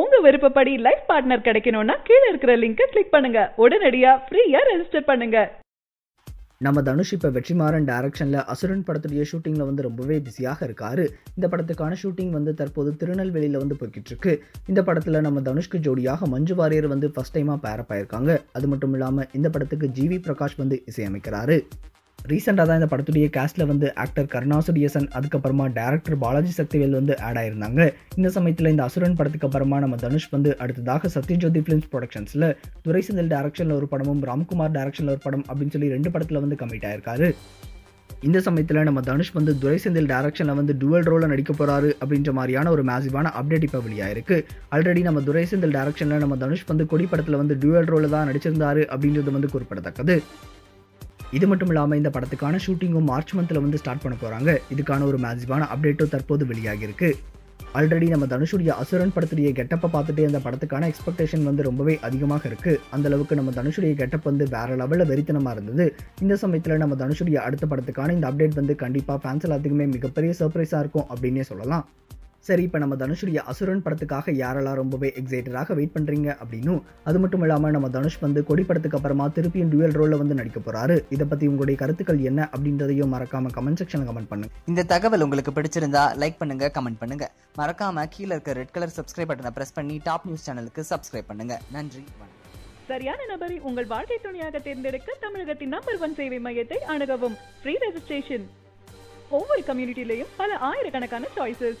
உங்க விருப்பப்படி life partner கிடைக்கணும்னா கீழே இருக்கிற லிங்கை கிளிக் பண்ணுங்க. உடனடியா ஃப்ரீயா ரெஜிஸ்டர் பண்ணுங்க. நம்ம தனுஷ் இப்போ வெற்றிமாறன் டைரக்ஷனில் அசுரன் படத்துடைய ஷூட்டிங்கில் வந்து ரொம்பவே பிஸியாக இருக்காரு. இந்த படத்துக்கான ஷூட்டிங் வந்து தற்போது திருநெல்வேலியில் வந்து போய்கிட்டு இருக்கு. இந்த படத்தில் நம்ம தனுஷ்க்கு ஜோடியாக மஞ்சு வாரியர் வந்து ஃபஸ்ட் டைமாக பேரப் ஆயிருக்காங்க. அது மட்டும் இல்லாமல் இந்த படத்துக்கு ஜிவி பிரகாஷ் வந்து இசையமைக்கிறாரு. ரீசெண்டாக தான் இந்த படத்துடைய கேஸ்ட்டில் வந்து ஆக்டர் கருணாசுரியசன் அதுக்கப்புறமா டேரக்டர் பாலாஜி சக்திவேல் வந்து ஆட் ஆயிருந்தாங்க. இந்த சமயத்தில் இந்த அசுரன் படத்துக்கு அப்புறமா நம்ம தனுஷ் வந்து அடுத்ததாக சத்யஜோதி ஃபிலிம்ஸ் ப்ரொடக்ஷன்ஸில் துரை செந்தில் டேரக்ஷனில் ஒரு படமும் ராம்குமார் டேரக்ஷனில் ஒரு படம் அப்படின்னு சொல்லி ரெண்டு படத்தில் வந்து கமிட் ஆயிருக்காரு. இந்த சமயத்தில் நம்ம தனுஷ் வந்து துரை செந்தில் டேரக்ஷனில் வந்து டுவல் ரோலில் நடிக்க போகிறாரு அப்படின்ற மாதிரியான ஒரு மேசிவான அப்டேட் இப்போ வெளியாயிருக்கு. ஆல்ரெடி நம்ம துரை செந்தில் டேரக்ஷனில் நம்ம தனுஷ் வந்து கொடி படத்தில் வந்து டுவல் ரோலில் தான் நடிச்சிருந்தாரு அப்படின்றது வந்து குறிப்பிடத்தக்கது. இது மட்டும் இல்லாமல் இந்த படத்துக்கான ஷூட்டிங்கும் மார்ச் மந்தில் வந்து ஸ்டார்ட் பண்ண போகிறாங்க இதுக்கான ஒரு மேசிவான அப்டேட்டும் தற்போது வெளியாகியிருக்கு. ஆல்ரெடி நம்ம தனுஷுடைய அசுரன் படத்துடைய கெட்டப்பை பார்த்துட்டு அந்த படத்துக்கான எக்ஸ்பெக்டேஷன் வந்து ரொம்பவே அதிகமாக இருக்குது அந்த அளவுக்கு நம்ம தனுஷுடைய கெட்டப் வந்து வேற லெவலில் வெறித்தனமாக இருந்தது. இந்த சமயத்தில் நம்ம தனுஷுடைய அடுத்த படத்துக்கான இந்த அப்டேட் வந்து கண்டிப்பாக ஃபேன்ஸ் எல்லாத்துக்குமே மிகப்பெரிய சர்ப்ரைஸாக இருக்கும் அப்படின்னே சொல்லலாம். சரி இப்போ நம்ம தனுஷுடைய அசுரன் படத்துக்காக யாரெல்லாம் ரொம்பவே எக்ஸைட்டடாக வெயிட் பண்ணுறீங்க அப்படின்னும் அது மட்டும் இல்லாமல் நம்ம தனுஷ் வந்து கொடி படத்துக்கு அப்புறமா திருப்பியும் டுவல் ரோலில் வந்து நடிக்க போகிறாரு இதை பற்றி உங்களுடைய கருத்துக்கள் என்ன அப்படின்றதையும் மறக்காம கமெண்ட் செக்ஷனில் கமெண்ட் பண்ணுங்க. இந்த தகவல் உங்களுக்கு பிடிச்சிருந்தா லைக் பண்ணுங்க கமெண்ட் பண்ணுங்க. மறக்காம கீழே இருக்க ரெட் கலர் சப்ஸ்கிரைப் பட்டனை பிரஸ் பண்ணி டாப் நியூஸ் சேனலுக்கு சப்ஸ்கிரைப் பண்ணுங்க. நன்றி வணக்கம். சரியான நபரை உங்கள் வாழ்க்கை துணையாக தேர்ந்தெடுக்க தமிழகத்தின் நம்பர் ஒன் சேவை மையத்தை அணுகவும். ஃப்ரீ ரெஜிஸ்ட்ரேஷன் ஒவ்வொரு கம்யூனிட்டிலையும் பல ஆயிரக்கணக்கான சாய்ஸஸ்